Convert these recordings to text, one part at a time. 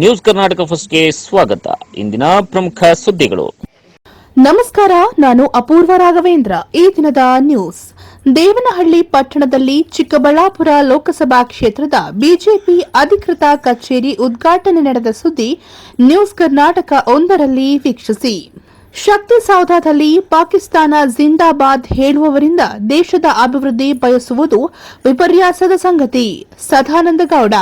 News Karnataka ಫಸ್ಟ್ಗೆ ಸ್ವಾಗತ. ಇಂದಿನ ಪ್ರಮುಖ ಸುದ್ದಿಗಳು. ನಮಸ್ಕಾರ, ನಾನು ಅಪೂರ್ವ ರಾಘವೇಂದ್ರ. ಈ ದಿನದ ನ್ಯೂಸ್. ದೇವನಹಳ್ಳಿ ಪಟ್ಟಣದಲ್ಲಿ ಚಿಕ್ಕಬಳ್ಳಾಪುರ ಲೋಕಸಭಾ ಕ್ಷೇತ್ರದ ಬಿಜೆಪಿ ಅಧಿಕೃತ ಕಚೇರಿ ಉದ್ಘಾಟನೆ ನಡೆದ ಸುದ್ದಿ ನ್ಯೂಸ್ ಕರ್ನಾಟಕ ಒಂದರಲ್ಲಿ ವೀಕ್ಷಿಸಿ. ಶಕ್ತಿ ಸೌಧದಲ್ಲಿ ಪಾಕಿಸ್ತಾನ ಜಿಂದಾಬಾದ್ ಹೇಳುವವರಿಂದ ದೇಶದ ಅಭಿವೃದ್ಧಿ ಬಯಸುವುದು ವಿಪರ್ಯಾಸದ ಸಂಗತಿ. ಸದಾನಂದ ಗೌಡ.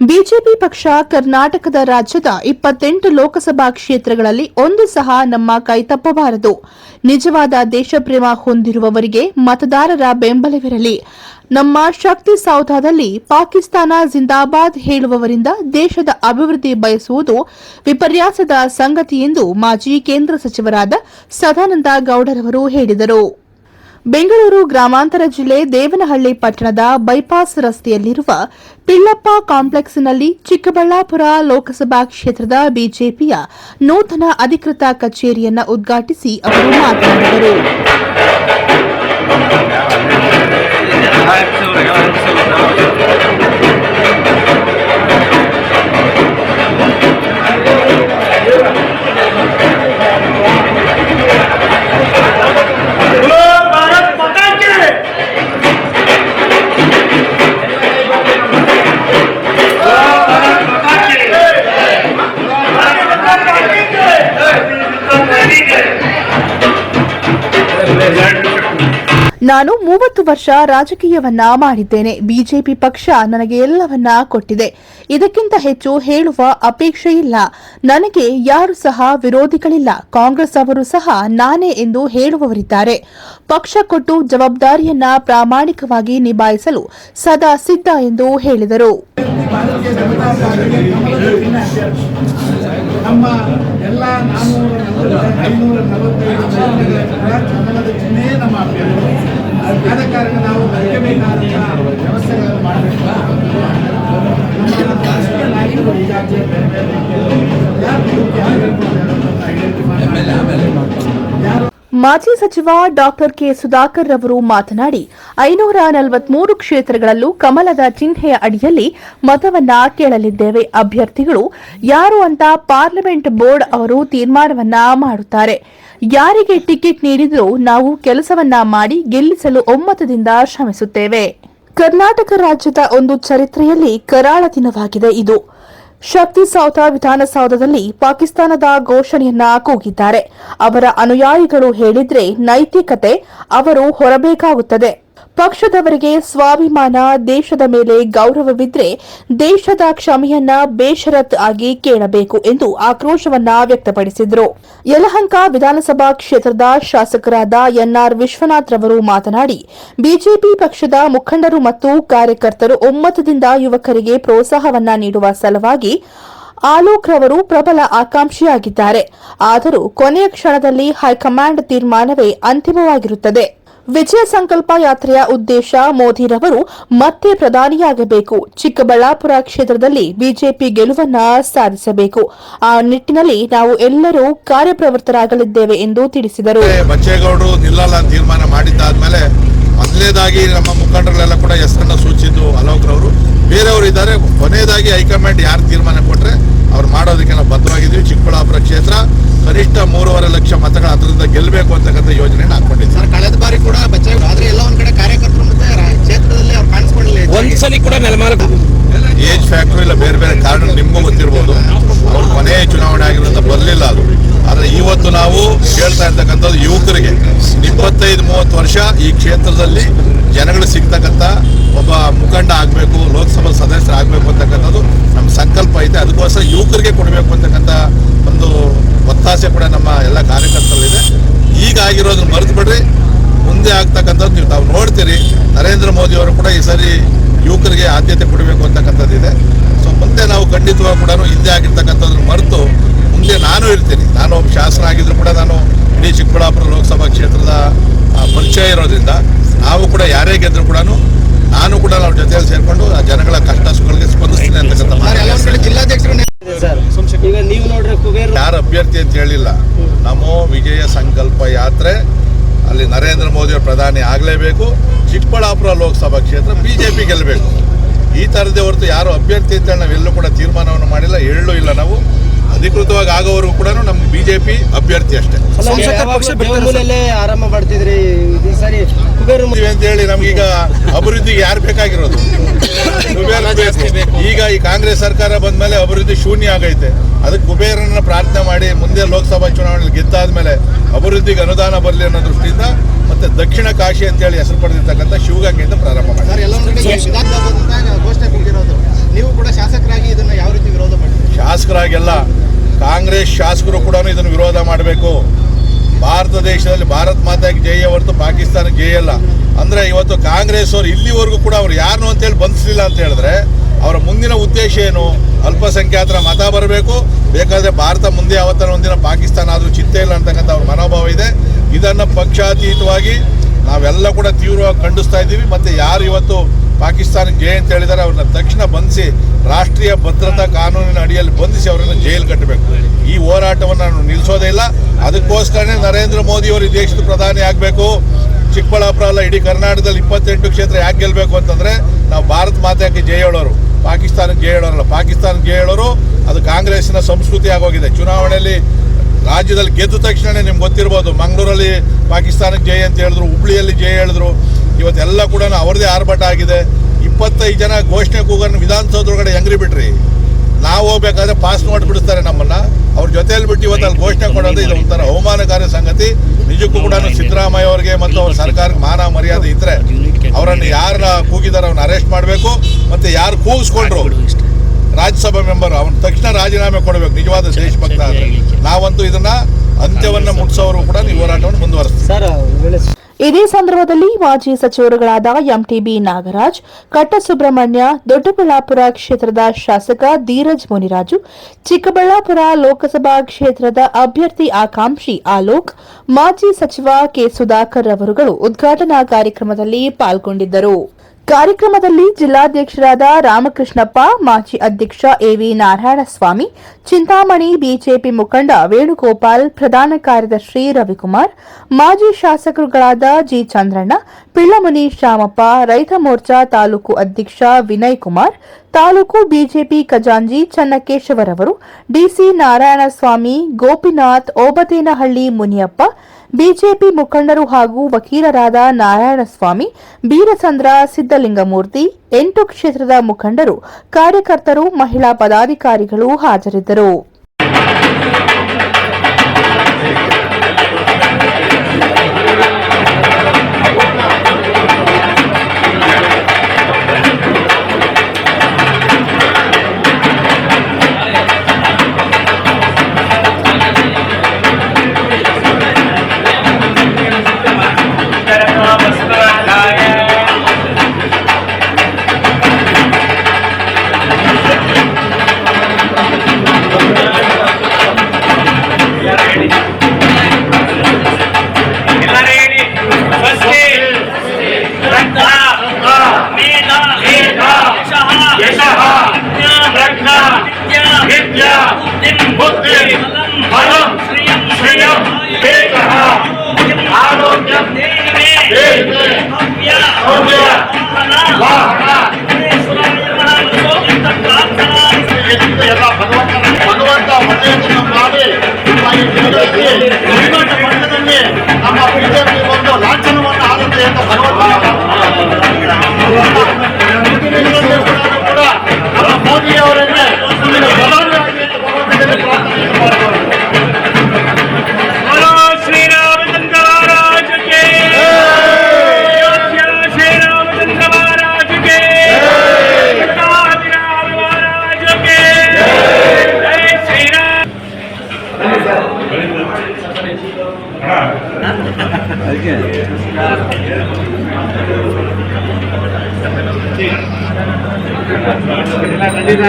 ಬಿಜೆಪಿ ಪಕ್ಷ ಕರ್ನಾಟಕದ ರಾಜ್ಯದ ಇಪ್ಪತ್ತೆಂಟು ಲೋಕಸಭಾ ಕ್ಷೇತ್ರಗಳಲ್ಲಿ ಒಂದು ಸಹ ನಮ್ಮ ಕೈತಪ್ಪಬಾರದು ನಿಜವಾದ ದೇಶಪ್ರೇಮ ಹೊಂದಿರುವವರಿಗೆ ಮತದಾರರ ಬೆಂಬಲವಿರಲಿ. ನಮ್ಮ ಶಕ್ತಿ ಸೌಧದಲ್ಲಿ ಪಾಕಿಸ್ತಾನ ಜಿಂದಾಬಾದ್ ಹೇಳುವವರಿಂದ ದೇಶದ ಅಭಿವೃದ್ಧಿ ಬಯಸುವುದು ವಿಪರ್ಯಾಸದ ಸಂಗತಿ ಎಂದು ಮಾಜಿ ಕೇಂದ್ರ ಸಚಿವರಾದ ಸದಾನಂದ ಗೌಡರವರು ಹೇಳಿದರು. ಬೆಂಗಳೂರು ಗ್ರಾಮಾಂತರ ಜಿಲ್ಲೆ ದೇವನಹಳ್ಳಿ ಪಟ್ಟಣದ ಬೈಪಾಸ್ ರಸ್ತೆಯಲ್ಲಿರುವ ಪಿಳ್ಳಪ್ಪ ಕಾಂಪ್ಲೆಕ್ಸ್ನಲ್ಲಿ ಚಿಕ್ಕಬಳ್ಳಾಪುರ ಲೋಕಸಭಾ ಕ್ಷೇತ್ರದ ಬಿಜೆಪಿಯ ನೂತನ ಅಧಿಕೃತ ಕಚೇರಿಯನ್ನು ಉದ್ಘಾಟಿಸಿ ಅವರು ಮಾತನಾಡಿದರು. ನಾನು ಮೂವತ್ತು ವರ್ಷ ರಾಜಕೀಯವನ್ನ ಮಾಡಿದ್ದೇನೆ. ಬಿಜೆಪಿ ಪಕ್ಷ ನನಗೆ ಎಲ್ಲವನ್ನ ಕೊಟ್ಟಿದೆ. ಇದಕ್ಕಿಂತ ಹೆಚ್ಚು ಹೇಳುವ ಅಪೇಕ್ಷೆ ಇಲ್ಲ. ನನಗೆ ಯಾರು ಸಹ ವಿರೋಧಿಗಳಿಲ್ಲ. ಕಾಂಗ್ರೆಸ್ ಅವರು ಸಹ ನಾನೇ ಎಂದು ಹೇಳುವವರಿದ್ದಾರೆ. ಪಕ್ಷ ಕೊಟ್ಟು ಜವಾಬ್ದಾರಿಯನ್ನ ಪ್ರಾಮಾಣಿಕವಾಗಿ ನಿಭಾಯಿಸಲು ಸದಾ ಸಿದ್ಧ ಎಂದು ಹೇಳಿದರು. ನಮ್ಮ ಎಲ್ಲ ನಲವತ್ತು ಐನೂರ ನಲವತ್ತೈದು ಕನ್ನಡದ ಚಿಹ್ನೆಯೇ ನಮ್ಮ ಅಭ್ಯರ್ಥಿ ಆದ ಕಾರಣ ನಾವು ಬರಬೇಕಾದಂತಹ ವ್ಯವಸ್ಥೆಗಳನ್ನು ಮಾಡಬೇಕು ನಮ್ಮ ರಾಷ್ಟ್ರೀಯ ನಾಯಕರು ಈಗಾಗಲೇ ಬೇರೆ ಮಾಜಿ ಸಚಿವ ಡಾಕ್ಟರ್ ಕೆ ಸುಧಾಕರ್ ರವರು ಮಾತನಾಡಿ, ಐನೂರ ನಲವತ್ಮೂರು ಕ್ಷೇತ್ರಗಳಲ್ಲೂ ಕಮಲದ ಚಿಹ್ನೆಯ ಅಡಿಯಲ್ಲಿ ಮತವನ್ನ ಕೇಳಲಿದ್ದೇವೆ. ಅಭ್ಯರ್ಥಿಗಳು ಯಾರು ಅಂತ ಪಾರ್ಲಿಮೆಂಟ್ ಬೋರ್ಡ್ ಅವರು ತೀರ್ಮಾನವನ್ನ ಮಾಡುತ್ತಾರೆ. ಯಾರಿಗೆ ಟಿಕೆಟ್ ನೀಡಿದರೂ ನಾವು ಕೆಲಸವನ್ನ ಮಾಡಿ ಗೆಲ್ಲಿಸಲು ಒಮ್ಮತದಿಂದ ಶ್ರಮಿಸುತ್ತೇವೆ. ಕರ್ನಾಟಕ ರಾಜ್ಯದ ಒಂದು ಚರಿತ್ರೆಯಲ್ಲಿ ಕರಾಳ ದಿನವಾಗಿದೆ ಇದು. ಶಕ್ತಿ ಸೌಧ ವಿಧಾನಸೌಧದಲ್ಲಿ ಪಾಕಿಸ್ತಾನದ ಘೋಷಣೆಯನ್ನ ಕೂಗಿದ್ದಾರೆ. ಅವರ ಅನುಯಾಯಿಗಳು ಹೇಳಿದ್ರೆ ನೈತಿಕತೆ ಅವರು ಹೊರಬೇಕಾಗುತ್ತದೆ. ಪಕ್ಷದವರಿಗೆ ಸ್ವಾಭಿಮಾನ ದೇಶದ ಮೇಲೆ ಗೌರವವಿದ್ರೆ ದೇಶದ ಕ್ಷಮೆಯನ್ನ ಬೇಷರತ್ ಆಗಿ ಕೇಳಬೇಕು ಎಂದು ಆಕ್ರೋಶವನ್ನ ವ್ಯಕ್ತಪಡಿಸಿದರು. ಯಲಹಂಕ ವಿಧಾನಸಭಾ ಕ್ಷೇತ್ರದ ಶಾಸಕರಾದ ಎನ್ಆರ್ ವಿಶ್ವನಾಥ್ ರವರು ಮಾತನಾಡಿ, ಬಿಜೆಪಿ ಪಕ್ಷದ ಮುಖಂಡರು ಮತ್ತು ಕಾರ್ಯಕರ್ತರು ಒಮ್ಮತದಿಂದ ಯುವಕರಿಗೆ ಪ್ರೋತ್ಸಾಹವನ್ನ ನೀಡುವ ಸಲುವಾಗಿ ಆಲೋಕ್ ರವರು ಪ್ರಬಲ ಆಕಾಂಕ್ಷಿಯಾಗಿದ್ದಾರೆ. ಆದರೂ ಕೊನೆಯ ಕ್ಷಣದಲ್ಲಿ ಹೈಕಮಾಂಡ್ ತೀರ್ಮಾನವೇ ಅಂತಿಮವಾಗಿರುತ್ತದೆ. ವಿಜಯ ಸಂಕಲ್ಪ ಯಾತ್ರೆಯ ಉದ್ದೇಶ ಮೋದಿರವರು ಮತ್ತೆ ಪ್ರಧಾನಿಯಾಗಬೇಕು. ಚಿಕ್ಕಬಳ್ಳಾಪುರ ಕ್ಷೇತ್ರದಲ್ಲಿ ಬಿಜೆಪಿ ಗೆಲುವನ್ನ ಸಾಧಿಸಬೇಕು. ಆ ನಿಟ್ಟಿನಲ್ಲಿ ನಾವು ಎಲ್ಲರೂ ಕಾರ್ಯಪ್ರವೃತ್ತರಾಗಲಿದ್ದೇವೆ ಎಂದು ತಿಳಿಸಿದರು. ಬಚ್ಚೇಗೌಡರು ನಿಲ್ಲಲ್ಲ ತೀರ್ಮಾನ ಮಾಡಿದ್ದಾದ್ಮೇಲೆ ಮೊದಲನೇದಾಗಿ ನಮ್ಮ ಮುಖಂಡರಲ್ಲೆಲ್ಲ ಕೂಡ ಹೆಸರನ್ನ ಸೂಚಿಸಿದ್ದು ಅಲೋಕ್ರವರು ಬೇರೆಯವರು ಇದ್ದಾರೆ ಕೊನೆಯದಾಗಿ ಹೈಕಮಾಂಡ್ ಯಾರು ತೀರ್ಮಾನ ಕೊಟ್ಟರೆ ಅವ್ರು ಮಾಡೋದಕ್ಕೆ ನಾವು ಬದ್ಧವಾಗಿದ್ದೀವಿ. ಚಿಕ್ಕಬಳ್ಳಾಪುರ ಕ್ಷೇತ್ರ ಕನಿಷ್ಠ ಮೂರುವರೆ ಲಕ್ಷ ಮತಗಳ ಅದರಿಂದ ಗೆಲ್ಲಬೇಕು ಅಂತಕ್ಕಂಥ ಯೋಜನೆಯನ್ನು ಹಾಕೊಂಡಿದ್ದೀವಿ ಸರ್ ಕಳೆದ ಬಾರಿ ಕೂಡ ಆದರೆ ಆದ್ರೆ ಎಲ್ಲ ಒಂದು ಕಡೆ ಕಾರ್ಯಕರ್ತರು ಮತ್ತೆ ಕ್ಷೇತ್ರದಲ್ಲಿ ಅವ್ರು ಕಾಣಿಸ್ಕೊಳ್ಳಿಲ್ಲ. ಒಂದ್ಸಲಿ ಕೂಡ ನೆಲಮಾರು ಏಜ್ ಫ್ಯಾಕ್ಟ್ರಿ ಇಲ್ಲ ಬೇರೆ ಬೇರೆ ಕಾರಣ ನಿಮಗೂ ಗೊತ್ತಿರ್ಬೋದು. ಅವ್ರು ಕೊನೆಯ ಚುನಾವಣೆ ಆಗಿರೋದ್ರಿಂದ ಬರಲಿಲ್ಲ ಅದು. ಆದರೆ ಇವತ್ತು ನಾವು ಕೇಳ್ತಾ ಇರ್ತಕ್ಕಂಥದ್ದು ಯುವಕರಿಗೆ ಇಪ್ಪತ್ತೈದು, ಮೂವತ್ತು ವರ್ಷ ಈ ಕ್ಷೇತ್ರದಲ್ಲಿ ಜನಗಳು ಸಿಗ್ತಕ್ಕಂಥ ಒಬ್ಬ ಮುಖಂಡ ಆಗಬೇಕು, ಲೋಕಸಭಾ ಸದಸ್ಯರಾಗಬೇಕು ಅಂತಕ್ಕಂಥದ್ದು ನಮ್ಮ ಸಂಕಲ್ಪ ಐತೆ. ಅದಕ್ಕೋಸ್ಕರ ಯುವಕರಿಗೆ ಕೊಡಬೇಕು ಅಂತಕ್ಕಂಥ ಒಂದು ಒತ್ತಾಸೆ ಕೂಡ ನಮ್ಮ ಎಲ್ಲ ಕಾರ್ಯಕರ್ತರಲ್ಲಿದೆ. ಈಗ ಆಗಿರೋದನ್ನ ಮರೆತು ಬಿಡ್ರಿ. ಮುಂದೆ ಆಗ್ತಕ್ಕಂಥದ್ದು ನೀವು ತಾವು ನೋಡ್ತೀರಿ. ನರೇಂದ್ರ ಮೋದಿ ಅವರು ಕೂಡ ಈ ಸರಿ ಯುವಕರಿಗೆ ಆದ್ಯತೆ ಕೊಡಬೇಕು ಅಂತಕ್ಕಂಥದ್ದಿದೆ. ಸೊ ಮುಂದೆ ನಾವು ಖಂಡಿತವಾಗಿ ಕೂಡ ಹಿಂದೆ ಆಗಿರ್ತಕ್ಕಂಥದ್ದನ್ನು ಮರೆತು ನಾನು ಇರ್ತೀನಿ ನಾನು ಒಬ್ಬ ಶಾಸನ ಆಗಿದ್ರು ಕೂಡ ನಾನು ಇಡೀ ಚಿಕ್ಕಬಳ್ಳಾಪುರ ಲೋಕಸಭಾ ಕ್ಷೇತ್ರದ ಆ, ಪರಿಚಯ ಇರೋದ್ರಿಂದ ನಾವು ಕೂಡ ಯಾರೇ ಗೆದ್ರು ಕೂಡ ನಾನು ಕೂಡ ನಾವು ಜೊತೆಯಲ್ಲಿ ಸೇರಿಕೊಂಡು ಆ ಜನಗಳ ಕಷ್ಟ ಸುಖಗಳಿಗೆ ಸ್ಪಂದಿಸ್ತೀನಿ ಅಂತಕ್ಕಂಥ ಜಿಲ್ಲಾಧ್ಯಕ್ಷರು ಈಗ ನೀವು ನೋಡ್ರೆ ಕುಬೇರ್ ಯಾರು ಅಭ್ಯರ್ಥಿ ಅಂತ ಹೇಳಿಲ್ಲ. ನಮೋ ವಿಜಯ ಸಂಕಲ್ಪ ಯಾತ್ರೆ ಅಲ್ಲಿ ನರೇಂದ್ರ ಮೋದಿ ಅವರು ಪ್ರಧಾನಿ ಆಗಲೇಬೇಕು. ಚಿಕ್ಕಬಳ್ಳಾಪುರ ಲೋಕಸಭಾ ಕ್ಷೇತ್ರ ಬಿಜೆಪಿ ಗೆಲ್ಲಬೇಕು ಈ ಥರದೇ ಹೊರತು ಯಾರು ಅಭ್ಯರ್ಥಿ ಅಂತ ನಾವೆಲ್ಲೂ ಕೂಡ ತೀರ್ಮಾನವನ್ನು ಮಾಡಿಲ್ಲ. ಎಳ್ಳು ಬಿಜೆಪಿ ಅಭ್ಯರ್ಥಿ ಅಷ್ಟೇ. ಆರಂಭ ಮಾಡ್ತಿದ್ರಿ? ಈ ಸಾರಿ ಕುಬೇರ ಅಂತ ಹೇಳಿ ನಮ್ಗೀಗ ಅಭಿವೃದ್ಧಿಗೆ ಯಾರು ಬೇಕಾಗಿರೋದು? ಈಗ ಈ ಕಾಂಗ್ರೆಸ್ ಸರ್ಕಾರ ಬಂದ್ಮೇಲೆ ಅಭಿವೃದ್ಧಿ ಶೂನ್ಯ ಆಗೈತೆ. ಅದಕ್ಕೆ ಕುಬೇರನ್ನ ಪ್ರಾರ್ಥನೆ ಮಾಡಿ ಮುಂದೆ ಲೋಕಸಭಾ ಚುನಾವಣೆಯಲ್ಲಿ ಗೆದ್ದಾದ್ಮೇಲೆ ಅಭಿವೃದ್ಧಿಗೆ ಅನುದಾನ ಬರಲಿ ಅನ್ನೋ ದೃಷ್ಟಿಯಿಂದ ಮತ್ತೆ ದಕ್ಷಿಣ ಕಾಶಿ ಅಂತೇಳಿ ಹೆಸರು ಪಡೆದಿರ್ತಕ್ಕಂಥ ಶಿವಗಂಗೆಯಿಂದ ಪ್ರಾರಂಭ ಮಾಡಿ. ಸರ್ ಎಲ್ಲ ಒಂದ್ ಕಡೆ ವಿಧಾನಸೌಧದಿಂದ ಘೋಷಣೆ ನೀವು ಕೂಡ ಶಾಸಕರಾಗಿ ಇದನ್ನ ಯಾವ ರೀತಿ ವಿರೋಧ ಮಾಡ್ತೀರಿ? ಶಾಸಕರಾಗೆಲ್ಲ ಕಾಂಗ್ರೆಸ್ ಶಾಸಕರು ಕೂಡ ಇದನ್ನು ವಿರೋಧ ಮಾಡಬೇಕು. ಭಾರತ ದೇಶದಲ್ಲಿ ಭಾರತ್ ಮಾತಾಗಿ ಜಯ ಹೊರತು ಪಾಕಿಸ್ತಾನ ಜಯ ಅಲ್ಲ ಅಂದ್ರೆ ಇವತ್ತು ಕಾಂಗ್ರೆಸ್ ಅವರು ಇಲ್ಲಿವರೆಗೂ ಕೂಡ ಅವ್ರು ಯಾರನ್ನು ಅಂತೇಳಿ ಬಂಧಿಸಲಿಲ್ಲ ಅಂತ ಹೇಳಿದ್ರೆ ಅವರ ಮುಂದಿನ ಉದ್ದೇಶ ಏನು? ಅಲ್ಪಸಂಖ್ಯಾತರ ಮತ ಬರಬೇಕು. ಬೇಕಾದ್ರೆ ಭಾರತ ಮುಂದೆ ಯಾವತ್ತಾರ ಒಂದಿನ ಪಾಕಿಸ್ತಾನ ಆದರೂ ಚಿಂತೆ ಇಲ್ಲ ಅಂತಕ್ಕಂಥ ಅವ್ರ ಮನೋಭಾವ ಇದೆ. ಇದನ್ನು ಪಕ್ಷಾತೀತವಾಗಿ ನಾವೆಲ್ಲ ಕೂಡ ತೀವ್ರವಾಗಿ ಖಂಡಿಸ್ತಾ ಇದ್ದೀವಿ. ಮತ್ತೆ ಯಾರು ಇವತ್ತು ಪಾಕಿಸ್ತಾನಕ್ಕೆ ಜೈ ಅಂತ ಹೇಳಿದ್ದಾರೆ ಅವ್ರನ್ನ ತಕ್ಷಣ ಬಂಧಿಸಿ, ರಾಷ್ಟ್ರೀಯ ಭದ್ರತಾ ಕಾನೂನಿನ ಅಡಿಯಲ್ಲಿ ಬಂಧಿಸಿ ಅವರನ್ನು ಜೈಲು ಕಟ್ಟಬೇಕು. ಈ ಹೋರಾಟವನ್ನು ನಾನು ನಿಲ್ಲಿಸೋದೇ ಇಲ್ಲ. ಅದಕ್ಕೋಸ್ಕರನೇ ನರೇಂದ್ರ ಮೋದಿ ಅವರು ಈ ದೇಶದ ಪ್ರಧಾನಿ ಆಗಬೇಕು. ಚಿಕ್ಕಬಳ್ಳಾಪುರ ಅಲ್ಲ, ಇಡೀ ಕರ್ನಾಟಕದಲ್ಲಿ ಇಪ್ಪತ್ತೆಂಟು ಕ್ಷೇತ್ರ ಯಾಕೆ ಗೆಲ್ಲಬೇಕು ಅಂತಂದರೆ, ನಾವು ಭಾರತ ಮಾತೆಗೆ ಜೈ ಹೇಳೋರು. ಪಾಕಿಸ್ತಾನಕ್ಕೆ ಜೈ ಹೇಳೋರಲ್ಲ. ಪಾಕಿಸ್ತಾನಕ್ಕೆ ಜೈ ಹೇಳೋರು ಅದು ಕಾಂಗ್ರೆಸ್ಸಿನ ಸಂಸ್ಕೃತಿ ಆಗೋಗಿದೆ. ಚುನಾವಣೆಯಲ್ಲಿ ರಾಜ್ಯದಲ್ಲಿ ಗೆದ್ದ ತಕ್ಷಣ ನಿಮ್ಗೆ ಗೊತ್ತಿರ್ಬೋದು, ಮಂಗಳೂರಲ್ಲಿ ಪಾಕಿಸ್ತಾನಕ್ಕೆ ಜಯ ಅಂತ ಹೇಳಿದ್ರು, ಹುಬ್ಳಿಯಲ್ಲಿ ಜಯ ಹೇಳಿದ್ರು. ಇವತ್ತೆಲ್ಲ ಕೂಡ ಅವ್ರದ್ದೇ ಆರ್ಭಟ ಆಗಿದೆ. ಇಪ್ಪತ್ತೈದು ಜನ ಘೋಷಣೆ ಕೂಗನ್ನು ವಿಧಾನಸೌಧದೊಳಗಡೆ ಹೆಂಗ್ರಿ ಬಿಟ್ರಿ? ನಾವು ಹೋಗ್ಬೇಕಾದ್ರೆ ಪಾಸ್ ಮಾಡಿಬಿಡ್ತಾರೆ ನಮ್ಮನ್ನ. ಅವ್ರ ಜೊತೆಯಲ್ಲಿ ಬಿಟ್ಟು ಇವತ್ತು ಅಲ್ಲಿ ಘೋಷಣೆ ಕೊಡೋದು ಇದು ಒಂಥರ ಅವಮಾನಕಾರಿ ಸಂಗತಿ. ನಿಜಕ್ಕೂ ಕೂಡ ಸಿದ್ದರಾಮಯ್ಯ ಅವರಿಗೆ ಮತ್ತು ಅವ್ರ ಸರ್ಕಾರಕ್ಕೆ ಮಾನ ಮರ್ಯಾದೆ ಇದ್ರೆ ಅವರನ್ನು ಯಾರನ್ನ ಕೂಗಿದಾರ ಅವ್ರನ್ನ ಅರೆಸ್ಟ್ ಮಾಡಬೇಕು, ಮತ್ತೆ ಯಾರು ಕೂಗಿಸ್ಕೊಂಡ್ರು? ರಾಜ್ಯಸಭಾ ಮೆಂಬರ್ ಅವನ ತಕ್ಷಣ ರಾಜೀನಾಮೆ ಕೊಡಬೇಕು ನಿಜವಾದ ದೇಶಭಕ್ತ ಆದ್ರೆ. ನಾವಂತೂ ಇದನ್ನ ಅಂತ್ಯವನ್ನ ಮುಟ್ಸೋರು ಕೂಡ ಈ ಹೋರಾಟವನ್ನು ಮುಂದುವರಿಸ್ತೀವಿ. ಇದೇ ಸಂದರ್ಭದಲ್ಲಿ ಮಾಜಿ ಸಚಿವರುಗಳಾದ ಎಂಟಿಬಿ ನಾಗರಾಜ್ ಕಟ್ಟಸುಬ್ರಹ್ಮಣ್ಯ ದೊಡ್ಡಬಳ್ಳಾಪುರ ಕ್ಷೇತ್ರದ ಶಾಸಕ ಧೀರಜ್ ಮುನಿರಾಜು ಚಿಕ್ಕಬಳ್ಳಾಪುರ ಲೋಕಸಭಾ ಕ್ಷೇತ್ರದ ಅಭ್ಯರ್ಥಿ ಆಕಾಂಕ್ಷಿ ಆಲೋಕ್ ಮಾಜಿ ಸಚಿವ ಕೆ ಸುಧಾಕರ್ ಅವರುಗಳು ಉದ್ಘಾಟನಾ ಕಾರ್ಯಕ್ರಮದಲ್ಲಿ ಪಾಲ್ಗೊಂಡಿದ್ದರು. ಕಾರ್ಯಕ್ರಮದಲ್ಲಿ ಜಿಲ್ಲಾಧ್ಯಕ್ಷರಾದ ರಾಮಕೃಷ್ಣಪ್ಪ, ಮಾಜಿ ಅಧ್ಯಕ್ಷ ಎವಿ ನಾರಾಯಣಸ್ವಾಮಿ, ಚಿಂತಾಮಣಿ ಬಿಜೆಪಿ ಮುಖಂಡ ವೇಣುಗೋಪಾಲ್, ಪ್ರಧಾನ ಕಾರ್ಯದರ್ಶಿ ರವಿಕುಮಾರ್, ಮಾಜಿ ಶಾಸಕರುಗಳಾದ ಜಿ ಚಂದ್ರಣ್ಣ, ಪಿಳ್ಳಮುನಿ ಶ್ಯಾಮಪ್ಪ, ರೈತ ಮೋರ್ಚಾ ತಾಲೂಕು ಅಧ್ಯಕ್ಷ ವಿನಯ್ ಕುಮಾರ್, ತಾಲೂಕು ಬಿಜೆಪಿ ಖಜಾಂಜಿ ಚನ್ನಕೇಶವರವರು ಡಿಸಿ ನಾರಾಯಣಸ್ವಾಮಿ, ಗೋಪಿನಾಥ್, ಓಬತೇನಹಳ್ಳಿ ಮುನಿಯಪ್ಪ ಬಿಜೆಪಿ ಮುಖಂಡರು ಹಾಗೂ ವಕೀಲರಾದ ನಾರಾಯಣಸ್ವಾಮಿ ಬೀರಸಂದ್ರ ಸಿದ್ದಲಿಂಗಮೂರ್ತಿ ಎಂಟು ಕ್ಷೇತ್ರದ ಮುಖಂಡರು ಕಾರ್ಯಕರ್ತರು ಮಹಿಳಾ ಪದಾಧಿಕಾರಿಗಳು ಹಾಜರಿದ್ದರು.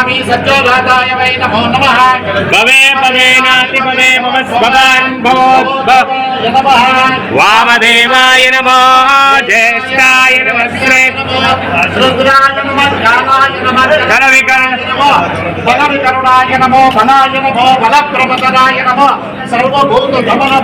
స్వామి సత్యోభాగాయ నమో నమ భవే పదేనాతి భవే మమ స్వభాన్ వామదేవాయ నమో జ్యేష్ఠాయ నమస్తే రుద్రాయ నమో ధ్యానాయ నమో కరుణాయ నమో బలాయ నమో నమో సర్వభూత గమన